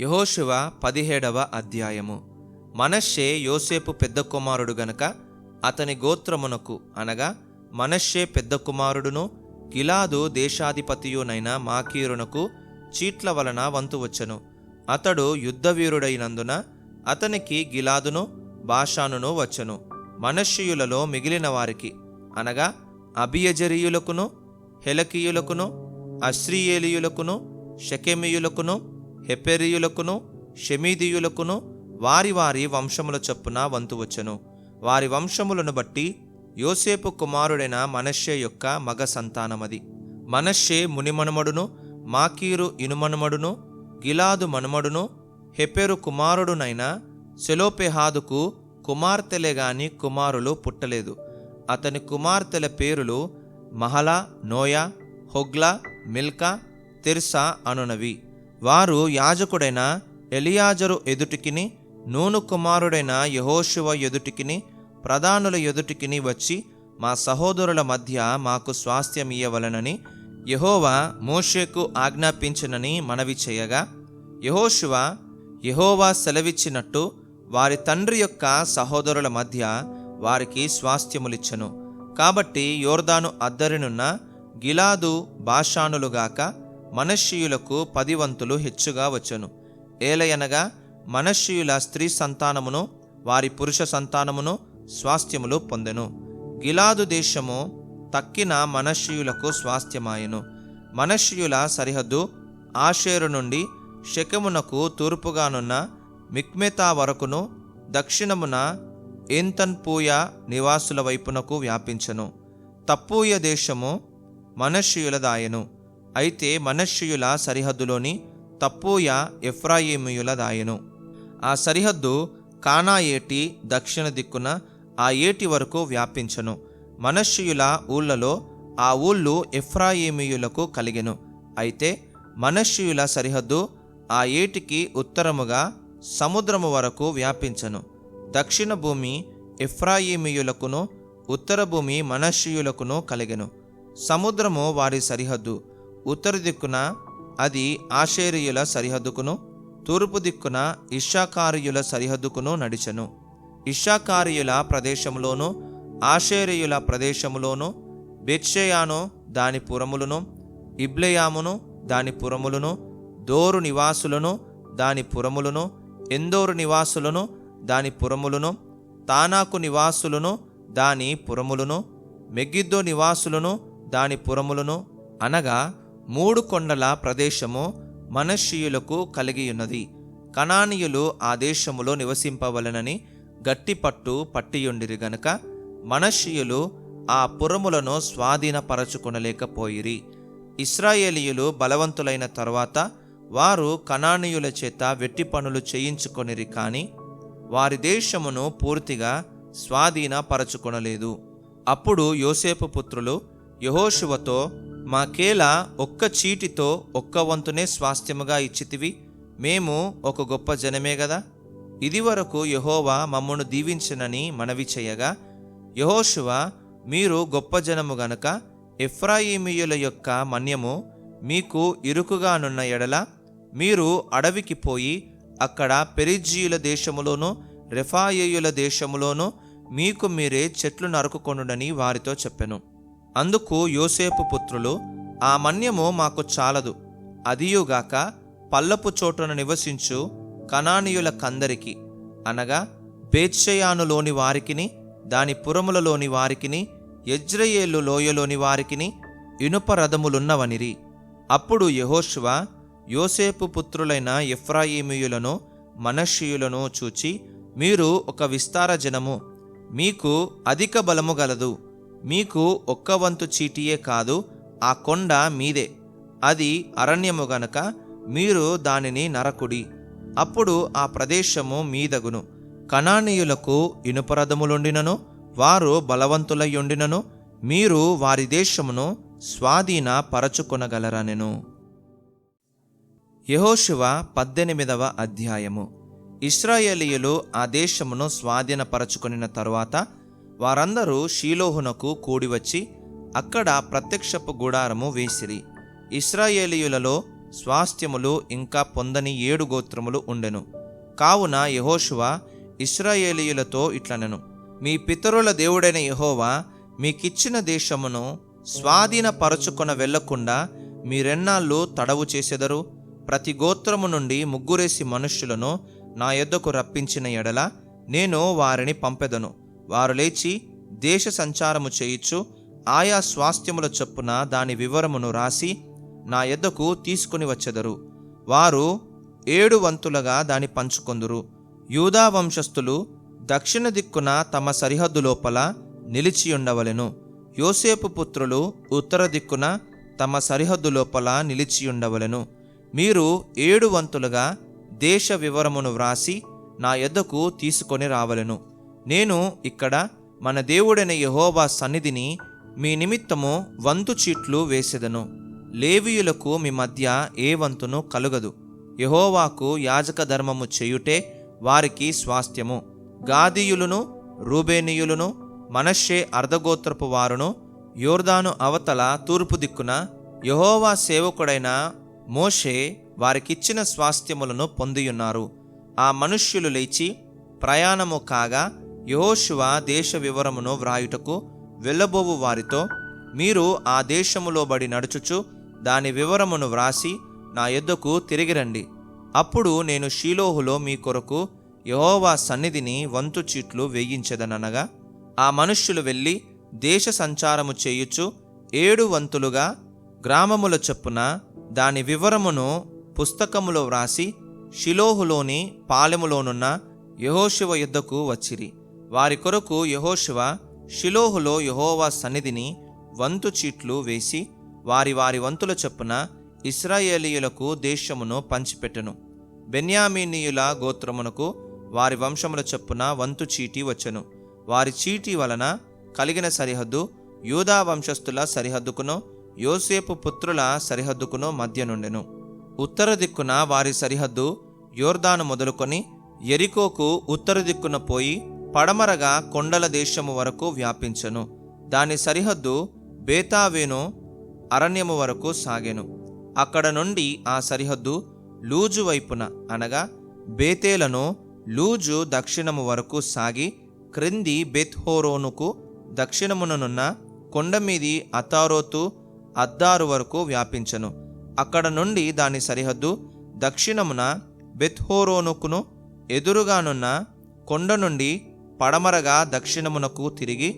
యహోశివ పదిహేడవ అధ్యాయము. మనష్షే యోసేపు పెద్ద కుమారుడు గనక అతని గోత్రమునకు అనగా మనష్షే పెద్ద కుమారుడును గిలాదు దేశాధిపతియునైన మాకీరునకు చీట్ల వలన వంతు వచ్చెను. అతడు యుద్ధవీరుడైనందున అతనికి గిలాదును బాషానును వచ్చెను. మనష్షీయులలో మిగిలిన వారికి అనగా అభియజరీయులకును హెలకీయులకును అశ్రీయేలియులకును షకెమియులకును హెపెరియులకును షమీదీయులకును వారి వారి వంశముల చొప్పున వంతు వచ్చెను. వారి వంశములను బట్టి యోసేపు కుమారుడైన మనష్యే యొక్క మగ సంతానమది. మనష్యే మునిమనుమడును మాకీరు ఇనుమనుమడును గిలాదు మనుమడును హెపెరు కుమారుడునైన సెలోపెహాదుకు కుమార్తెలే గాని కుమారులు పుట్టలేదు. అతని కుమార్తెల పేరులు Mahlah Noah Hoglah Milcah Tirzah అనునవి. వారు యాజకుడైన ఎలియాజరు ఎదుటికిని నూను కుమారుడైన యహోశివ ఎదుటికిని ప్రధానుల ఎదుటికిని వచ్చి మా సహోదరుల మధ్య మాకు స్వాస్థ్యం ఇయ్యవలనని యహోవా మోషేకు ఆజ్ఞాపించనని మనవి చేయగా యహోశివ యహోవా సెలవిచ్చినట్టు వారి తండ్రి యొక్క సహోదరుల మధ్య వారికి స్వాస్థ్యములిచ్చను. కాబట్టి యోర్దాను అద్దరినున్న గిలాదు బాషానులుగాక మనష్షీయులకు పదివంతులు హెచ్చుగా వచ్చెను. ఏలయనగా మనష్షీయుల స్త్రీ సంతానమును వారి పురుష సంతానమును స్వాస్థ్యములు పొందెను. గిలాదు దేశము తక్కిన మనష్షీయులకు స్వాస్థ్యమాయెను. మనష్షీయుల సరిహద్దు ఆషేరు నుండి శకమునకు తూర్పుగానున్న మిక్మెతా వరకును దక్షిణమున ఏంతన్పూయ నివాసుల వైపునకు వ్యాపించెను. తప్పూయ దేశము మనష్యులదాయను అయితే మనష్యుల సరిహద్దులోని తప్పూయ ఎఫ్రాయిమీయుల దాయను. ఆ సరిహద్దు కానా ఏటి దక్షిణ దిక్కున ఆ ఏటి వరకు వ్యాపించను. మనష్యుల ఊళ్ళలో ఆ ఊళ్ళు ఎఫ్రాయిమీయులకు కలిగెను. అయితే మనష్యుల సరిహద్దు ఆ ఏటికి ఉత్తరముగా సముద్రము వరకు వ్యాపించను. దక్షిణ భూమి ఎఫ్రాయిమీయులకును ఉత్తర భూమి మనష్యులకును కలిగెను. సముద్రము వారి సరిహద్దు. ఉత్తర దిక్కున అది ఆషేరియుల సరిహద్దుకును తూర్పు దిక్కున ఇషాకారియుల సరిహద్దుకును నడిచెను. ఇషాకారియుల ప్రదేశములోను ఆషేరియుల ప్రదేశములోను బెత్షెయాను దాని పురములను ఇబ్లెయామును దాని పురములను దోరు నివాసులను దాని పురములను ఎందోరు నివాసులను దాని పురములను తానాకు నివాసులను దాని పురములను మెగిద్దో నివాసులను దాని పురములను అనగా మూడు కొండల ప్రదేశము మనషీయులకు కలిగియున్నది. కణానీయులు ఆ దేశములో నివసింపవలనని గట్టిపట్టు పట్టియుండిరి గనుక మనషీయులు ఆ పురములను స్వాధీనపరచుకొనలేకపోయిరి. ఇస్రాయేలీయులు బలవంతులైన తరువాత వారు కణానీయుల చేత వెట్టి పనులు చేయించుకొనిరి కాని వారి దేశమును పూర్తిగా స్వాధీనపరచుకొనలేదు. అప్పుడు యోసేపు పుత్రులు యహోశివతో మాకేలా ఒక్క చీటితో ఒక్క వంతునే స్వాస్థ్యముగా ఇచ్చితివి? మేము ఒక గొప్ప జనమే గదా? ఇదివరకు యహోవా మమ్మను దీవించనని మనవి చేయగా యహోశువ మీరు గొప్ప జనము గనుక ఎఫ్రాయిమీయుల యొక్క మన్యము మీకు ఇరుకుగానున్న ఎడల మీరు అడవికి పోయి అక్కడ పెరిజీయుల దేశములోనూ రెఫాయేయుల దేశములోనూ మీకు మీరే చెట్లు నరుకుకొనుడని వారితో చెప్పెను. అందుకు యోసేపు పుత్రులు ఆ మన్యము మాకు చాలదు. అదియుగాక పల్లపు చోటున నివసించు కనానీయుల కందరికి. అనగా బేత్షయానులోని వారికిని దాని పురములలోని వారికిని యజ్రయేలు లోయలోని వారికిని ఇనుప రథములున్నవనిరి. అప్పుడు యహోశివ యోసేపు పుత్రులైన ఎఫ్రాయిమీయులను మనషీయులను చూచి మీరు ఒక విస్తార జనము. మీకు అధిక బలము గలదు. మీకు ఒక్క వంతు చీటియే కాదు ఆ కొండ మీదే. అది అరణ్యము గనక మీరు దానిని నరకుడి. అప్పుడు ఆ ప్రదేశము మీదగును. కణానీయులకు ఇనుపరథములుండినను వారు బలవంతులయ్యుండినను మీరు వారి దేశమును స్వాధీన పరచుకొనగలరనెను యహోశివ పద్దెనిమిదవ అధ్యాయము. ఇస్రాయేలీయులు ఆ దేశమును స్వాధీనపరచుకొనిన తరువాత వారందరూ షీలోహునకు కూడివచ్చి అక్కడ ప్రత్యక్షపు గుడారము వేసిరి. ఇస్రాయేలీయులలో స్వాస్థ్యములు ఇంకా పొందని ఏడు గోత్రములు ఉండెను. కావున యహోశువ ఇస్రాయేలీయులతో ఇట్లనెను. మీ పితరుల దేవుడైన యహోవా మీకిచ్చిన దేశమును స్వాధీనపరచుకొన వెళ్ళకుండా మీరెన్నాళ్ళు తడవు చేసెదరు? ప్రతి గోత్రము నుండి ముగ్గురేసి మనుష్యులను నా యొద్దకు రప్పించిన ఎడల నేను వారిని పంపెదను. వారు లేచి దేశ సంచారము చేయుచు ఆయా స్వాస్థ్యముల చొప్పున దాని వివరమును రాసి నా ఎద్దకు తీసుకుని వచ్చెదరు. వారు ఏడు వంతులుగా దాని పంచుకొందురు. యూదా వంశస్థులు దక్షిణ దిక్కున తమ సరిహద్దు లోపల నిలిచియుండవలెను. యోసేపు పుత్రులు ఉత్తర దిక్కున తమ సరిహద్దు లోపల నిలిచియుండవలెను. మీరు ఏడు వంతులుగా దేశ వివరమును వ్రాసి నా ఎద్దకు తీసుకొని రావలెను. నేను ఇక్కడ మన దేవుడైన యహోవా సన్నిధిని మీ నిమిత్తము వంతు చీట్లు వేసెదను. లేవీయులకు మీ మధ్య ఏ వంతును కలుగదు. యహోవాకు యాజక ధర్మము చేయుటే వారికి స్వాస్థ్యము. గాదీయులను రూబేనీయులను మనషే అర్ధగోత్రపు వారును యోర్దాను అవతల తూర్పు దిక్కున యహోవా సేవకుడైన మోషే వారికిచ్చిన స్వాస్థ్యములను పొందియున్నారు. ఆ మనుష్యులు లేచి ప్రయాణము కాగా యహోశువ దేశ వివరమును వ్రాయుటకు వెళ్ళబోవు వారితో మీరు ఆ దేశములో బడి నడుచుచు దాని వివరమును వ్రాసి నా యొద్దకు తిరిగి రండి. అప్పుడు నేను షీలోహులో మీ కొరకు యహోవా సన్నిధిని వంతు చీట్లు వేయించదనగా ఆ మనుష్యులు వెళ్ళి దేశ సంచారము చేయుచు ఏడు వంతులుగా గ్రామముల చొప్పున దాని వివరమును పుస్తకములో వ్రాసి షిలోహులోని పాలెములోనున్న యహోశివ యుద్ధకు వచ్చిరి. వారి కొరకు యహోశివ షిలోహులో యహోవా సన్నిధిని వంతు చీట్లు వేసి వారి వారి వంతుల చొప్పున ఇస్రాయేలీయులకు దేశమును పంచిపెట్టెను. బెన్యామీనీయుల గోత్రమునకు వారి వంశముల చొప్పున వంతు చీటి వచ్చెను. వారి చీటి వలన కలిగిన సరిహద్దు యూదా వంశస్థుల సరిహద్దుకును యోసేపు పుత్రుల సరిహద్దుకును మధ్య నుండెను. ఉత్తర దిక్కున వారి సరిహద్దు యోర్దాను మొదలుకొని ఎరికోకు ఉత్తర దిక్కున పోయి పడమరగా కొండల దేశము వరకు వ్యాపించెను. దాని సరిహద్దు బేతావేను అరణ్యము వరకు సాగెను. అక్కడ నుండి ఆ సరిహద్దు లూజు వైపున అనగా బేతేలను లూజు దక్షిణము వరకు సాగి క్రింది బెత్హోరోనుకు దక్షిణముననున్న కొండమీది అతారోతు అద్దారు వరకు వ్యాపించను. అక్కడ నుండి దాని సరిహద్దు దక్షిణమున బెత్హోరోనుకును ఎదురుగానున్న కొండ నుండి పడమరగా దక్షిణమునకు తిరిగి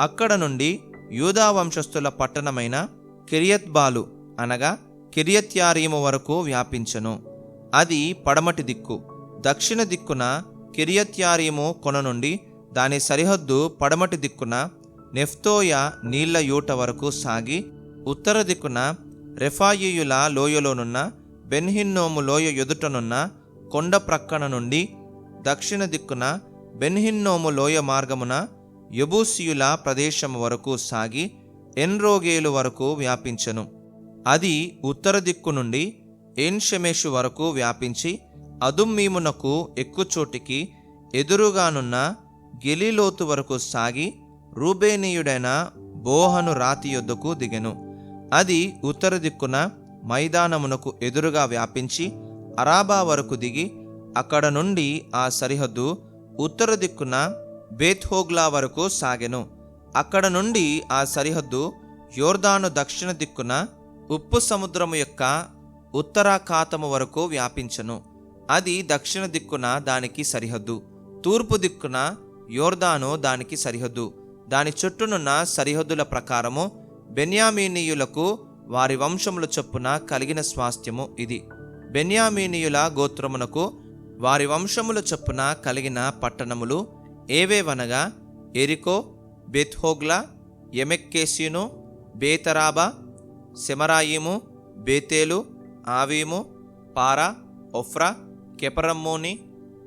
అక్కడ నుండి యూదా వంశస్థుల పట్టణమైన కిరియత్బాలు అనగా కిరియత్యారీము వరకు వ్యాపించెను. అది పడమటి దిక్కు. దక్షిణ దిక్కున కిరియత్యారీము కొన నుండి దాని సరిహద్దు పడమటి దిక్కున నెఫ్తోయ నీళ్ళ యూట వరకు సాగి ఉత్తర దిక్కున రెఫాయియుల లోయలోనున్న బెన్హిన్నోము లోయ ఎదుటనున్న కొండ ప్రక్కన నుండి దక్షిణ దిక్కున బెన్హిన్నోము లోయ మార్గమున యబూసియుల ప్రదేశము వరకు సాగి ఎన్రోగేలు వరకు వ్యాపించెను. అది ఉత్తర దిక్కు నుండి ఏన్షమేషు వరకు వ్యాపించి అదుమ్మీమునకు ఎక్కుచోటికి ఎదురుగానున్న గెలిలోతు వరకు సాగి రూబేనీయుడైన బోహను రాతి యొద్దకు దిగెను. అది ఉత్తర దిక్కున మైదానమునకు ఎదురుగా వ్యాపించి అరాబా వరకు దిగి అక్కడ నుండి ఆ సరిహద్దు ఉత్తర దిక్కున బేత్హోగ్లా వరకు సాగెను. అక్కడ నుండి ఆ సరిహద్దు యోర్దాను దక్షిణ దిక్కున ఉప్పు సముద్రము యొక్క ఉత్తరాఖాతము వరకు వ్యాపించను. అది దక్షిణ దిక్కున దానికి సరిహద్దు. తూర్పు దిక్కున యోర్దాను దానికి సరిహద్దు. దాని చుట్టూనున్న సరిహద్దుల ప్రకారము బెన్యామీనీయులకు వారి వంశముల చొప్పున కలిగిన స్వాస్థ్యము ఇది. బెన్యామీనీయుల గోత్రమునకు వారి వంశముల చొప్పున కలిగిన పట్టణములు ఏవేవనగా? ఎరికో బెత్హోగ్లా ఎమెక్కేసిను బేతరాబా సెమరాయిము బేతేలు ఆవీము పారా ఒఫ్రా కెపరమ్మోని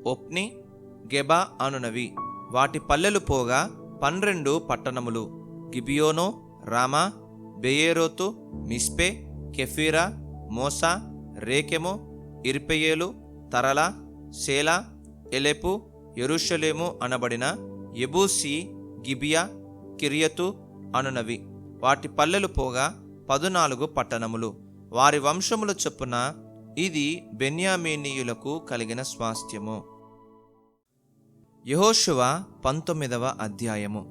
ఒప్ని గెబా అనునవి. వాటి పల్లెలు పోగా పన్నెండు పట్టణములు. గిబియోనో రామా బెయేరోతు మిస్పే కెఫీరా మోసా రేకెము ఇర్పెయేలు తరల సేలా ఎలెపు ఎరుషలేము అనబడిన ఎబూసి గిబియా కిరియతు అనునవి. వాటి పల్లెలు పోగా పదునాలుగు పట్టణములు. వారి వంశముల చొప్పున ఇది బెన్యామీనీయులకు కలిగిన స్వాస్థ్యము. యహోశువ పంతొమ్మిదవ అధ్యాయము.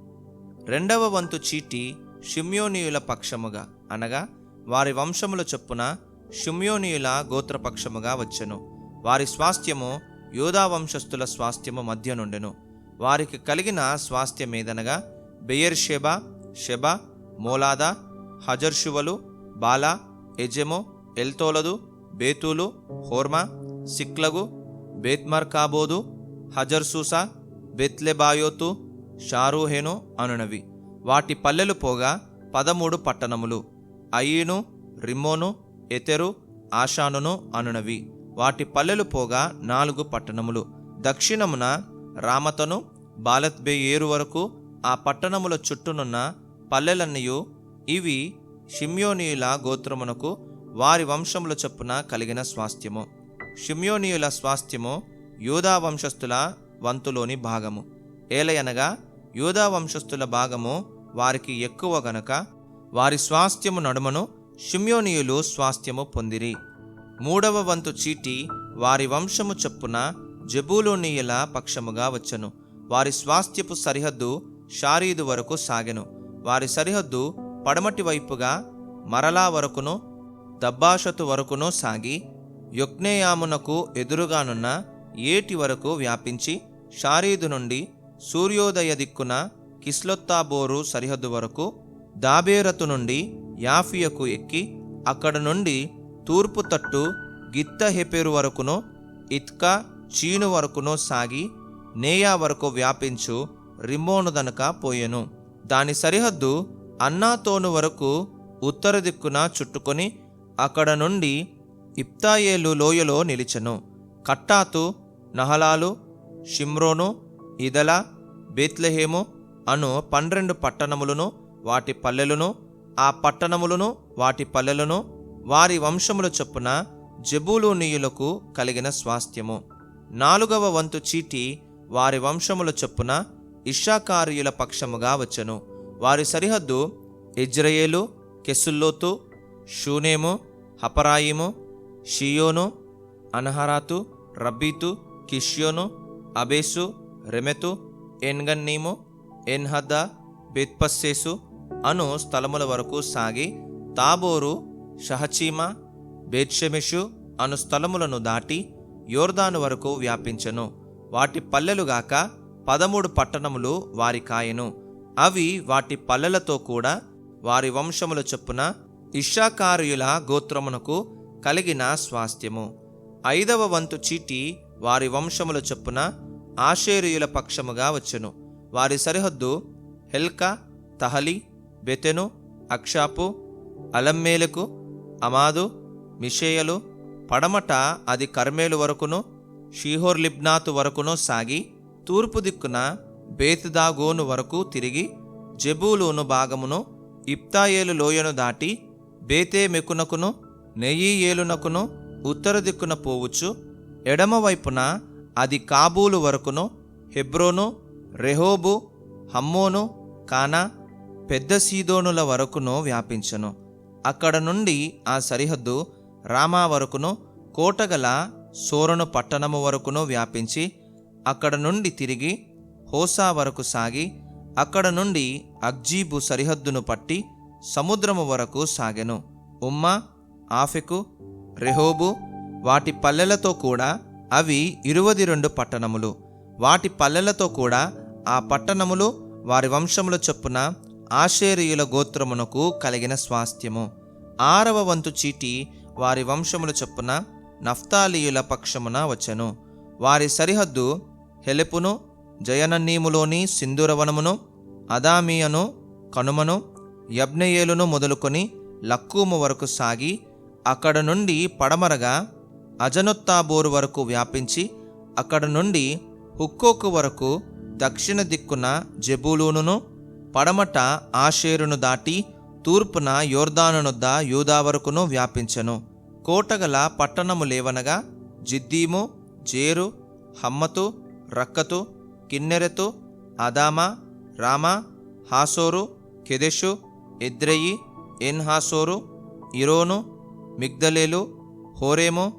రెండవ వంతు చీటి షిమ్యోనీయుల పక్షముగా అనగా వారి వంశముల చొప్పున షిమ్యోనీయుల గోత్రపక్షముగా వచ్చెను. వారి స్వాస్థ్యము యోధా వంశస్థుల స్వాస్థ్యము మధ్య నుండెను. వారికి కలిగిన స్వాస్థ్యమేదనగా బెయర్షెబా షెబ మోలాద హజర్షువలు బాలా ఎజెమో ఎల్తోలదు బేతూలు హోర్మా సిక్లగు బేత్మర్కాబోదు హజర్సూసా బెత్లెబాయోతు షారూహెను అనునవి. వాటి పల్లెలు పోగా పదమూడు పట్టణములు అయీను రిమ్మోను ఎతెరు ఆషానును అనునవి. వాటి పల్లెలు పోగా నాలుగు పట్టణములు. దక్షిణమున రామతను బాలత్బే ఏరు వరకు ఆ పట్టణముల చుట్టూనున్న పల్లెలన్నయూ ఇవి షిమ్యోనీయుల గోత్రమునకు వారి వంశముల చొప్పున కలిగిన స్వాస్థ్యము. షిమ్యోనీయుల స్వాస్థ్యము యూదా వంశస్థుల వంతులోని భాగము. ఏలయనగా యూదా వంశస్థుల భాగము వారికి ఎక్కువ గనక వారి స్వాస్థ్యము నడుమను షిమ్యోనీయులు స్వాస్థ్యము పొందిరి. మూడవ వంతు చీటి వారి వంశము చొప్పున జబూలోనీయుల పక్షముగా వచ్చెను. వారి స్వాస్థ్యపు సరిహద్దు షారీదు వరకు సాగెను. వారి సరిహద్దు పడమటి వైపుగా మరలా వరకును దబ్బాషతు వరకును సాగి యొక్నేయామునకు ఎదురుగానున్న ఏటి వరకు వ్యాపించి షారీదు నుండి సూర్యోదయ దిక్కున కిస్లొత్తాబోరు సరిహద్దు వరకు దాబేరతు నుండి యాఫియకు ఎక్కి అక్కడ నుండి తూర్పు తట్టు గిత్త హెపెరు వరకునో ఇత్కా చీను వరకునో సాగి నేయా వరకు వ్యాపించు రిమ్మోను దనక పోయెను. దాని సరిహద్దు అన్నాతోను వరకు ఉత్తర దిక్కున చుట్టుకొని అక్కడ నుండి ఇప్తాయేలు లోయలో నిలిచెను. కట్టాతు నహలాలు షిమ్రోను ఇదల బేత్లెహేము అను పన్నెండు పట్టణములను వాటి పల్లెలను ఆ పట్టణములను వాటి పల్లెలను వారి వంశముల చొప్పున జబూలూనీయులకు కలిగిన స్వాస్థ్యము. నాలుగవ వంతు చీటి వారి వంశముల చొప్పున ఇషాకారీయుల పక్షముగా వచ్చెను. వారి సరిహద్దు ఇజ్రయేలు కెసుల్లోతు షూనేము హపరాయిము షియోను అనహరాతు రబ్బీతు కిష్యోను అబేసు రెమెతు ఎన్గన్నీము ఎన్హద్ద బెత్పస్సేసు అను స్థలముల వరకు సాగి తాబోరు షహచీమ బేత్షెమిషు అను స్థలములను దాటి యోర్దాను వరకు వ్యాపించెను. వాటి పల్లెలుగాక పదమూడు పట్టణములు వారి కాయను అవి వాటి పల్లెలతో కూడా వారి వంశముల చొప్పున ఇషాకారుయుల గోత్రమునకు కలిగిన స్వాస్థ్యము. ఐదవ వంతు చీటి వారి వంశముల చొప్పున ఆషేరియుల పక్షముగా వచ్చెను. వారి సరిహద్దు హెల్కా తహలి బెతెను అక్షాపు అలమ్మేలకు అమాదు మిషేయలు పడమట అది కర్మేలు వరకును షీహోర్ లిబ్నాతు వరకును సాగి తూర్పు దిక్కున బేతుదాగోను వరకు తిరిగి జబూలూను భాగమును ఇప్తాయేలు లోయను దాటి బేతే మెకునకును నెయ్యియేలునకును ఉత్తర దిక్కున పోవచ్చు ఎడమవైపున అది కాబూలు వరకును హెబ్రోను రెహోబు హమ్మోను కానా పెద్ద సీదోనుల వరకును వ్యాపించను. అక్కడ నుండి ఆ సరిహద్దు రామా వరకును కోటగల సోరను పట్టణము వరకును వ్యాపించి అక్కడ నుండి తిరిగి హోసా వరకు సాగి అక్కడ నుండి అగ్జీబు సరిహద్దును పట్టి సముద్రము వరకు సాగెను. ఉమ్మా ఆఫెకు రెహోబు వాటి పల్లెలతో కూడా అవి ఇరువది రెండు పట్టణములు. వాటి పల్లెలతో కూడా ఆ పట్టణములు వారి వంశముల చొప్పున ఆషేరియుల గోత్రమునకు కలిగిన స్వాస్థ్యము. ఆరవ వంతు చీటి వారి వంశముల చొప్పున నఫ్తాలీయుల పక్షమున వచ్చెను. వారి సరిహద్దు హెలెపును జయనన్నీములోని సింధూరవనమును అదామియను కనుమను యబ్నయేలును మొదలుకొని లక్కూము వరకు సాగి అక్కడ నుండి పడమరగా అజనొత్తాబోరు వరకు వ్యాపించి అక్కడ నుండి హుక్కోకు వరకు దక్షిణ దిక్కున జబూలూనును పడమట ఆషేరును దాటి తూర్పున యోర్దానునొద్ద యూదా వరకును వ్యాపించెను. కోటగల పట్టణము లేవనగా జిద్దీము జేరు హమ్మతు రక్కతు కిన్నెరెతు అదామా రామా హాసోరు కెదెషు ఎద్రెయి ఎన్హాసోరు ఇరోను మిగ్దలేలు హోరేము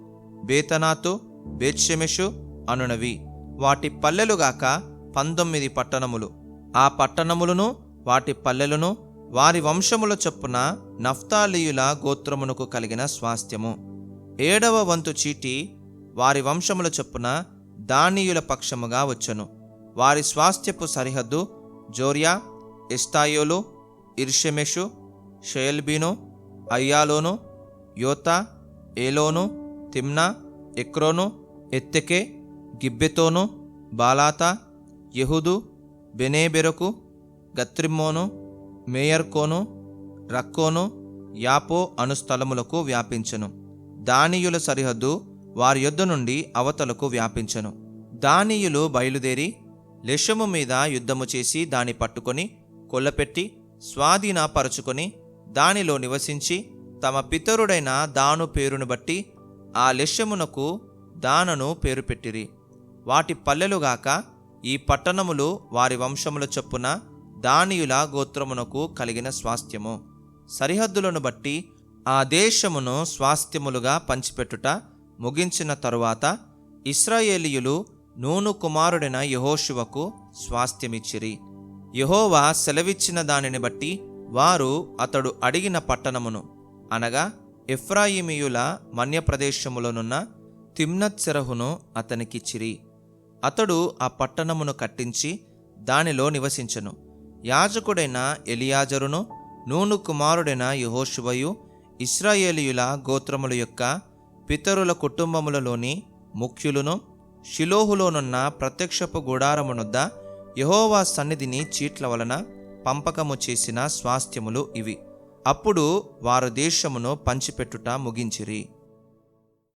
బేతనాతు బేత్షెమెషు అనునవి. వాటి పల్లెలుగాక పంతొమ్మిది పట్టణములు. ఆ పట్టణములను వాటి పల్లెలను వారి వంశముల చొప్పున నఫ్తాలీయుల గోత్రమునకు కలిగిన స్వాస్థ్యము. ఏడవ వంతు చీటి వారి వంశముల చొప్పున దానీయుల పక్షముగా వచ్చను. వారి స్వాస్థ్యపు సరిహద్దు జోర్యా ఇస్తాయోలు ఇర్షెమెషు షేల్బీను అయ్యాలోను యోతా ఏలోను తిమ్నా ఎక్రోను ఎత్తెకే గిబ్బెతోను బాలాతా యహుదు బెనేబెరకు గత్రిమ్మోను మేయర్కోను రక్కోను యాపో అను స్థలములకు వ్యాపించెను. దానియుల సరిహద్దు వారి యొద్ద నుండి అవతలకు వ్యాపించెను. దానియులు బయలుదేరి లెషము మీద యుద్ధము చేసి దాని పట్టుకొని కొల్లపెట్టి స్వాధీనపరచుకొని దానిలో నివసించి తమ పితరుడైన దాను పేరును బట్టి ఆ లెషమునకు దానను పేరు పెట్టిరి వాటి పల్లెలుగాక ఈ పట్టణములు వారి వంశముల చొప్పున దానియుల గోత్రమునకు కలిగిన స్వాస్థ్యము. సరిహద్దులను బట్టి ఆ దేశమును స్వాస్థ్యములుగా పంచిపెట్టుట ముగించిన తరువాత ఇస్రాయేలీయులు నూను కుమారుడైన యహోషువకు స్వాస్థ్యమిచ్చిరి. యహోవా సెలవిచ్చిన దానిని బట్టి వారు అతడు అడిగిన పట్టణమును అనగా ఎఫ్రాయిమీయుల మన్యప్రదేశములోనున్న తిమ్నత్సెరహును అతనికిచ్చిరి. అతడు ఆ పట్టణమును కట్టించి దానిలో నివసించెను. యాజకుడైన ఎలియాజరును నూను కుమారుడైన యహోషువయు ఇస్రాయేలీయుల గోత్రముల యొక్క పితరుల కుటుంబములలోని ముఖ్యులను షిలోహులోనున్న ప్రత్యక్షపు గుడారమునొద్ద యహోవా సన్నిధిని చీట్ల వలన పంపకము చేసిన స్వాస్థ్యములు ఇవి. అప్పుడు వారు దేశమును పంచిపెట్టుట ముగించిరి.